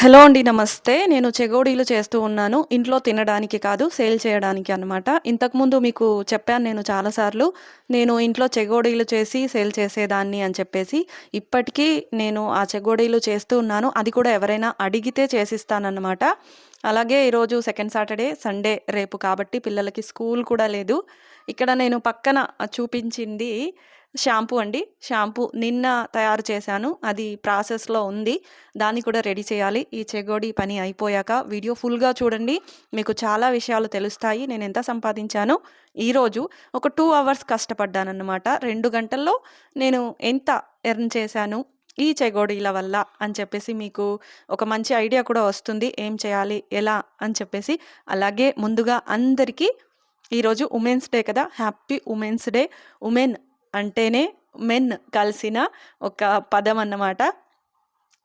Hello అండి నమస్తే. నేను చెగోడీలు చేస్తూ ఉన్నాను. ఇంట్లో తినడానికి కాదు సేల్ చేయడానికి అనమాట ఇంతకుముందు మీకు చెప్పాను నేను చాలాసార్లు నేను ఇంట్లో చెగోడీలు చేసి సేల్ చేసేదాన్ని అని చెప్పేసి. ఇప్పటికీ నేను ఆ చెగోడీలు చేస్తూ ఉన్నాను. అది కూడా ఎవరైనా అడిగితే చేసిస్తానన్నమాట. అలాగే ఈరోజు సెకండ్ సాటర్డే సండే రేపు కాబట్టి పిల్లలకి స్కూల్ కూడా లేదు. ఇక్కడ నేను పక్కన చూపించింది షాంపూ అండి. షాంపూ నిన్న తయారు చేశాను. అది ప్రాసెస్లో ఉంది. దాన్ని కూడా రెడీ చేయాలి. ఈ చెగోడి పని అయిపోయాక వీడియో ఫుల్గా చూడండి. మీకు చాలా విషయాలు తెలుస్తాయి. నేను ఎంత సంపాదించానో? ఈరోజు ఒక టూ అవర్స్ కష్టపడ్డానన్నమాట. రెండు గంటల్లో నేను ఎంత ఎర్న్ చేశాను? ఈ చెగోడీల వల్ల అని చెప్పేసి మీకు ఒక మంచి ఐడియా కూడా వస్తుంది. ఏం చేయాలి? ఎలా? అని చెప్పేసి. అలాగే ముందుగా అందరికీ ఈరోజు ఉమెన్స్ డే కదా. Happy women's day. ఉమెన్ అంటేనే మెన్ కలిసిన ఒక పదం అన్నమాట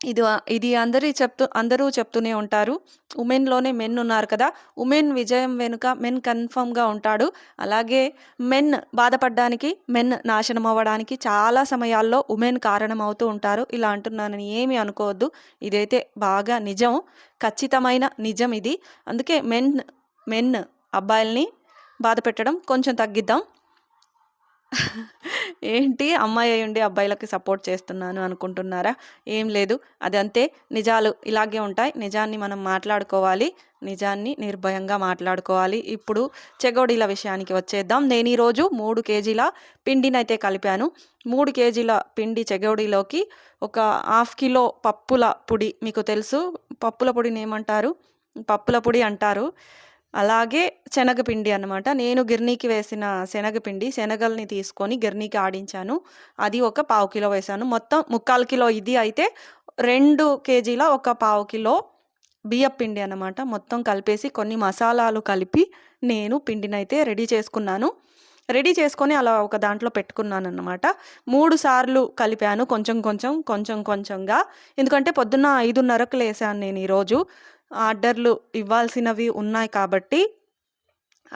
ఇది ఇది అందరి చెప్తూ అందరూ చెప్తూనే ఉంటారు. ఉమెన్లోనే మెన్ ఉన్నారు కదా. ఉమెన్ విజయం వెనుక మెన్ కన్ఫర్మ్గా ఉంటాడు. అలాగే మెన్ బాధపడడానికి మెన్ నాశనం అవ్వడానికి చాలా సమయాల్లో ఉమెన్ కారణం అవుతూ ఉంటారు. ఇలా అంటున్నానని ఏమీ అనుకోవద్దు. ఇదైతే బాగా నిజం. ఖచ్చితమైన నిజం ఇది. అందుకే మెన్ మెన్ అబ్బాయిల్ని బాధ పెట్టడం కొంచెం తగ్గిద్దాం. ఏంటి అమ్మాయి అయి ఉండి అబ్బాయిలకి సపోర్ట్ చేస్తున్నాను అనుకుంటున్నారా? ఏం లేదు. అది అంతే నిజాలు ఇలాగే ఉంటాయి. నిజాన్ని మనం మాట్లాడుకోవాలి. నిజాన్ని నిర్భయంగా మాట్లాడుకోవాలి. ఇప్పుడు చెగోడీల విషయానికి వచ్చేద్దాం. నేను ఈరోజు మూడు కేజీల పిండినైతే కలిపాను. మూడు కేజీల పిండి చెగోడీలోకి ఒక హాఫ్ కిలో పప్పుల పొడి. మీకు తెలుసు. పప్పుల పొడిని ఏమంటారు? పప్పుల పొడి అంటారు. అలాగే శనగపిండి అనమాట నేను గిర్నీకి వేసిన శనగపిండి శనగల్ని తీసుకొని గిర్నీకి ఆడించాను. అది ఒక పావు కిలో వేసాను. మొత్తం ముక్కాలు కిలో ఇది అయితే రెండు కేజీల ఒక పావు కిలో బియ్యం పిండి అనమాట మొత్తం కలిపేసి కొన్ని మసాలాలు కలిపి నేను పిండినైతే రెడీ చేసుకున్నాను. రెడీ చేసుకొని అలా ఒక దాంట్లో పెట్టుకున్నాను అనమాట మూడు సార్లు కలిపాను. కొంచెం కొంచెం కొంచెం కొంచెంగా. ఎందుకంటే పొద్దున్న ఐదున్నరకు లేసాను నేను ఈరోజు. ఆర్డర్లు ఇవ్వాల్సినవి ఉన్నాయి కాబట్టి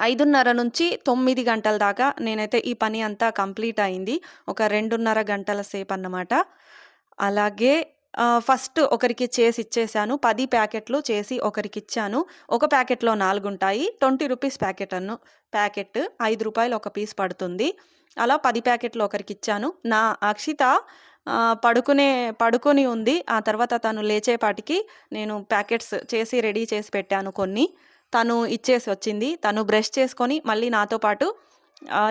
ఐదున్నర నుంచి తొమ్మిది గంటల దాకా నేనైతే ఈ పని అంతా కంప్లీట్ అయింది. ఒక రెండున్నర గంటల సేపు అన్నమాట. అలాగే ఫస్ట్ ఒకరికి చేసి ఇచ్చేసాను. పది ప్యాకెట్లు చేసి ఒకరికి ఇచ్చాను. ఒక ప్యాకెట్లో నాలుగు ఉంటాయి ట్వంటీ రూపీస్ ప్యాకెట్ అన్ను ప్యాకెట్. ఐదు రూపాయలు ఒక పీస్ పడుతుంది. అలా పది ప్యాకెట్లు ఒకరికి ఇచ్చాను. నా అక్షిత పడుకునే పడుకొని ఉంది. ఆ తర్వాత తను లేచేపాటికి నేను ప్యాకెట్స్ చేసి రెడీ చేసి పెట్టాను కొన్ని. తను ఇచ్చేసి వచ్చింది. తను బ్రష్ చేసుకొని మళ్ళీ నాతో పాటు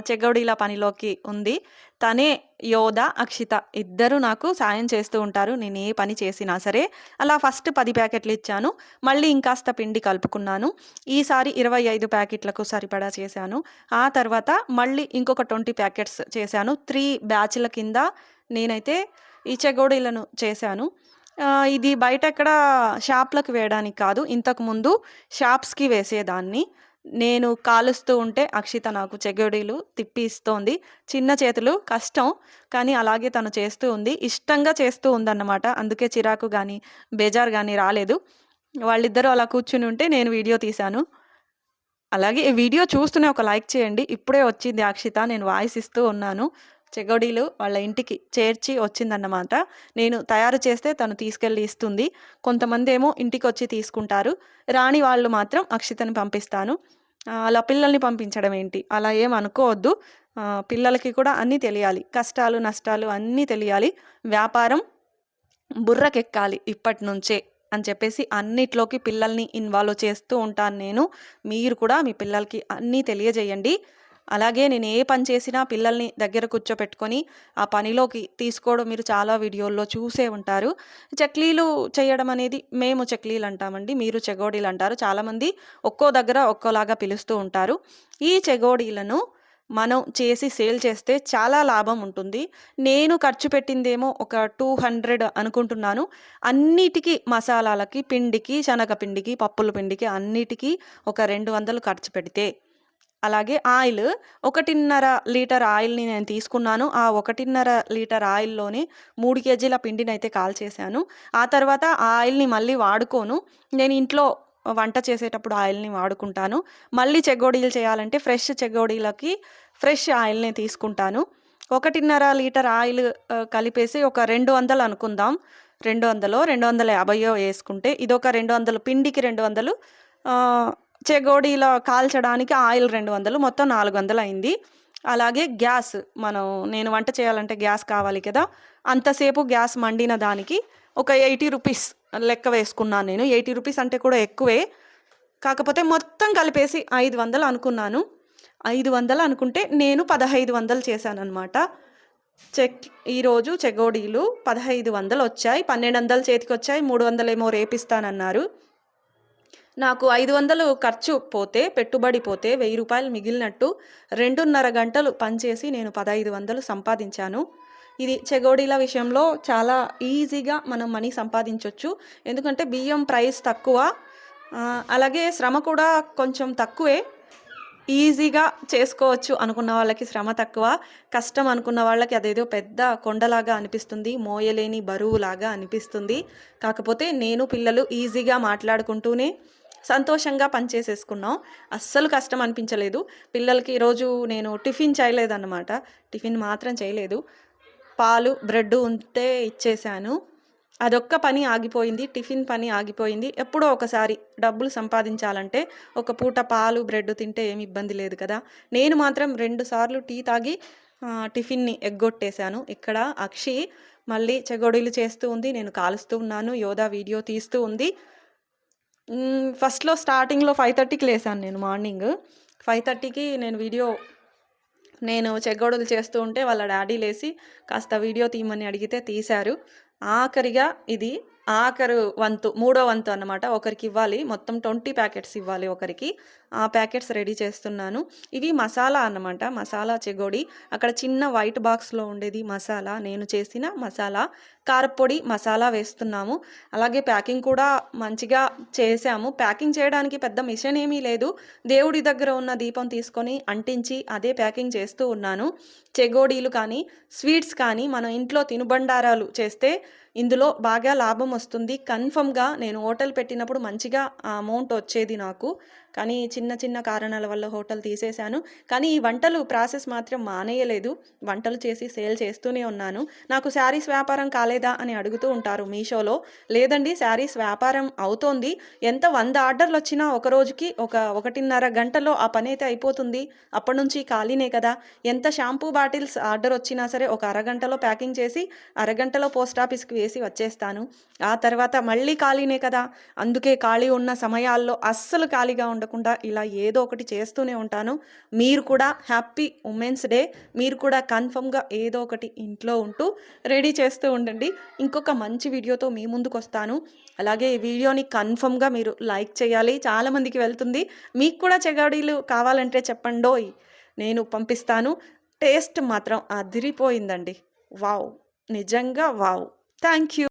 చెగౌడీల పనిలోకి ఉంది. తనే యోధ అక్షిత ఇద్దరు నాకు సాయం చేస్తూ ఉంటారు. నేను ఏ పని చేసినా సరే. అలా ఫస్ట్ పది ప్యాకెట్లు ఇచ్చాను. మళ్ళీ ఇంకాస్త పిండి కలుపుకున్నాను. ఈసారి ఇరవై ఐదు ప్యాకెట్లకు సరిపడా చేశాను. ఆ తర్వాత మళ్ళీ ఇంకొక ట్వంటీ ప్యాకెట్స్ చేశాను. త్రీ బ్యాచ్ల కింద నేనైతే ఈ చెగోడీలను చేశాను ఇది బయట ఎక్కడ షాప్లకు వేయడానికి కాదు ఇంతకుముందు షాప్స్కి వేసేదాన్ని. నేను కాలుస్తూ ఉంటే అక్షిత నాకు చెగోడీలు తిప్పి ఇస్తోంది చిన్న చేతులు కష్టం కానీ అలాగే తను చేస్తూ ఉంది. ఇష్టంగా చేస్తూ ఉందన్నమాట. అందుకే చిరాకు కానీ బేజార్ కానీ రాలేదు. వాళ్ళిద్దరూ అలా కూర్చుని ఉంటే నేను వీడియో తీశాను. అలాగే ఈ వీడియో చూస్తూనే ఒక లైక్ చేయండి. ఇప్పుడే వచ్చింది అక్షిత. నేను వాయిస్ ఇస్తూ ఉన్నాను. చెగోడీలు వాళ్ళ ఇంటికి చేర్చి వచ్చిందన్నమాట. నేను తయారు చేస్తే తను తీసుకెళ్ళి ఇస్తుంది. కొంతమంది ఏమో ఇంటికి వచ్చి తీసుకుంటారు. రాని వాళ్ళు మాత్రం అక్షితని పంపిస్తాను. అలా పిల్లల్ని పంపించడం ఏంటి? అలా ఏం అనుకోవద్దు. పిల్లలకి కూడా అన్నీ తెలియాలి. కష్టాలు నష్టాలు అన్నీ తెలియాలి. వ్యాపారం బుర్రకెక్కాలి ఇప్పటి నుంచే అని చెప్పేసి అన్నిట్లోకి పిల్లల్ని ఇన్వాల్వ్ చేస్తూ ఉంటాను నేను. మీరు కూడా మీ పిల్లలకి అన్నీ తెలియజేయండి. అలాగే నేను ఏ పని చేసినా పిల్లల్ని దగ్గర కూర్చోపెట్టుకొని ఆ పనిలోకి తీసుకోవడం మీరు చాలా వీడియోల్లో చూసే ఉంటారు. చక్లీలు చేయడం అనేది మేము చక్లీలు అంటామండి మీరు చెగోడీలు అంటారు. చాలామంది ఒక్కో దగ్గర ఒక్కోలాగా పిలుస్తూ ఉంటారు. ఈ చెగోడీలను మనం చేసి సేల్ చేస్తే చాలా లాభం ఉంటుంది. నేను ఖర్చు పెట్టిందేమో ఒక టూ హండ్రెడ్ అనుకుంటున్నాను. అన్నిటికీ మసాలాలకి పిండికి శనగపిండికి పప్పుల పిండికి అన్నిటికీ ఒక రెండు వందలు ఖర్చు పెడితే అలాగే ఆయిల్ ఒకటిన్నర లీటర్ ఆయిల్ని నేను తీసుకున్నాను. ఆ ఒకటిన్నర లీటర్ ఆయిల్లోనే మూడు కేజీల పిండిని అయితే కాల్చేశాను. ఆ తర్వాత ఆ ఆయిల్ని మళ్ళీ వాడుకోను. నేను ఇంట్లో వంట చేసేటప్పుడు ఆయిల్ని వాడుకుంటాను. మళ్ళీ చెగోడీలు చేయాలంటే ఫ్రెష్ చెగోడీలకి ఫ్రెష్ ఆయిల్ని తీసుకుంటాను. ఒకటిన్నర లీటర్ ఆయిల్ కలిపేసి ఒక రెండు వందలు అనుకుందాం. రెండు వందలు రెండు వందల యాభైయో వేసుకుంటే ఇదొక రెండు వందలు పిండికి రెండు వందలు చెగోడీలో కాల్చడానికి ఆయిల్ రెండు వందలు మొత్తం నాలుగు వందలు అయింది. అలాగే గ్యాస్ మనం నేను వంట చేయాలంటే గ్యాస్ కావాలి కదా. అంతసేపు గ్యాస్ మండిన దానికి ఒక ఎయిటీ రూపీస్ లెక్క వేసుకున్నాను నేను. ఎయిటీ రూపీస్ అంటే కూడా ఎక్కువే. కాకపోతే మొత్తం కలిపేసి ఐదు వందలు అనుకున్నాను. ఐదు వందలు అనుకుంటే నేను పదహైదు వందలు చేశానన్నమాట. చెక్ ఈరోజు చెగోడీలు పదహైదు వందలు వచ్చాయి. పన్నెండు వందలు చేతికి వచ్చాయి మూడు వందలేమో రేపిస్తానన్నారు. నాకు ఐదు వందలు ఖర్చు పోతే పెట్టుబడి పోతే వెయ్యి రూపాయలు మిగిలినట్టు రెండున్నర గంటలు పనిచేసి నేను పదహైదు వందలు సంపాదించాను. ఇది చెగోడీల విషయంలో చాలా ఈజీగా మనం మనీ సంపాదించవచ్చు ఎందుకంటే బియ్యం ప్రైస్ తక్కువ. అలాగే శ్రమ కూడా కొంచెం తక్కువే. ఈజీగా చేసుకోవచ్చు అనుకున్న వాళ్ళకి శ్రమ తక్కువ. కష్టం అనుకున్న వాళ్ళకి అదేదో పెద్ద కొండలాగా అనిపిస్తుంది. మోయలేని బరువులాగా అనిపిస్తుంది. కాకపోతే నేను పిల్లలు ఈజీగా మాట్లాడుకుంటూనే సంతోషంగా పనిచేసేసుకున్నాం. అస్సలు కష్టం అనిపించలేదు. పిల్లలకి ఈరోజు నేను టిఫిన్ చేయలేదన్నమాట. టిఫిన్ మాత్రం చేయలేదు. పాలు బ్రెడ్ ఉంటే ఇచ్చేసాను అదొక్క పని ఆగిపోయింది. టిఫిన్ పని ఆగిపోయింది. ఎప్పుడో ఒకసారి డబ్బులు సంపాదించాలంటే ఒక పూట పాలు బ్రెడ్ తింటే ఏమి ఇబ్బంది లేదు కదా. నేను మాత్రం రెండు సార్లు టీ తాగి టిఫిన్ని ఎగ్గొట్టేశాను. ఇక్కడ అక్షి మళ్ళీ చెగొడీలు చేస్తూ ఉంది. నేను కాలుస్తూ ఉన్నాను. యోధా వీడియో తీస్తూ ఉంది. ఫస్ట్లో స్టార్టింగ్లో ఫైవ్ థర్టీకి లేసాను నేను మార్నింగ్ ఫైవ్ థర్టీకి నేను వీడియో నేను చెగ్గొడలు చేస్తూ ఉంటే వాళ్ళ డాడీ లేసి కాస్త వీడియో తీయమని అడిగితే తీశారు. ఆఖరిగా ఇది ఆఖరు వంతు మూడో వంతు అన్నమాట. ఒకరికి ఇవ్వాలి మొత్తం ట్వంటీ ప్యాకెట్స్ ఇవ్వాలి ఒకరికి. ఆ ప్యాకెట్స్ రెడీ చేస్తున్నాను. ఇవి మసాలా అన్నమాట. మసాలా చెగోడి. అక్కడ చిన్న వైట్ బాక్స్లో ఉండేది మసాలా. నేను చేసిన మసాలా. కారపొడి మసాలా వేస్తున్నాము. అలాగే ప్యాకింగ్ కూడా మంచిగా చేసాము ప్యాకింగ్ చేయడానికి పెద్ద మిషన్ ఏమీ లేదు. దేవుడి దగ్గర ఉన్న దీపం తీసుకొని అంటించి అదే ప్యాకింగ్ చేస్తూ ఉన్నాను. చెగోడీలు కానీ స్వీట్స్ కానీ మనం ఇంట్లో తినుబండారాలు చేస్తే ఇందులో బాగా లాభం వస్తుంది. కన్ఫర్మ్గా నేను హోటల్ పెట్టినప్పుడు మంచిగా అమౌంట్ వచ్చేది నాకు. కానీ చిన్న చిన్న కారణాల వల్ల హోటల్ తీసేశాను. కానీ ఈ వంటలు ప్రాసెస్ మాత్రం మానేయలేదు. వంటలు చేసి సేల్ చేస్తూనే ఉన్నాను. నాకు శారీస్ వ్యాపారం కాలేదా అని అడుగుతూ ఉంటారు మీషోలో. లేదండి శారీస్ వ్యాపారం అవుతోంది. ఎంత వంద ఆర్డర్లు వచ్చినా ఒక రోజుకి ఒక ఒకటిన్నర గంటలో ఆ పని అయితే అయిపోతుంది. అప్పటి నుంచి ఖాళీనే కదా. ఎంత షాంపూ బాటిల్స్ ఆర్డర్ వచ్చినా సరే ఒక అరగంటలో ప్యాకింగ్ చేసి అరగంటలో పోస్ట్ ఆఫీస్కి వేసి వచ్చేస్తాను. ఆ తర్వాత మళ్ళీ ఖాళీనే కదా. అందుకే ఖాళీ ఉన్న సమయాల్లో అస్సలు ఖాళీగా ఉండకుండా ఇలా ఏదో ఒకటి చేస్తూనే ఉంటాను. మీరు కూడా హ్యాపీ ఉమెన్స్ డే. మీరు కూడా కన్ఫర్మ్గా ఏదో ఒకటి ఇంట్లో ఉంటూ రెడీ చేస్తూ ఉండండి. ఇంకొక మంచి వీడియోతో మీ ముందుకు వస్తాను. అలాగే ఈ వీడియోని కన్ఫర్మ్గా మీరు లైక్ చేయాలి. చాలామందికి వెళ్తుంది. మీకు కూడా చెగాడీలు కావాలంటే చెప్పండోయ్. నేను పంపిస్తాను. టేస్ట్ మాత్రం అదిరిపోయిందండి. వావ్! నిజంగా వావ్! Thank you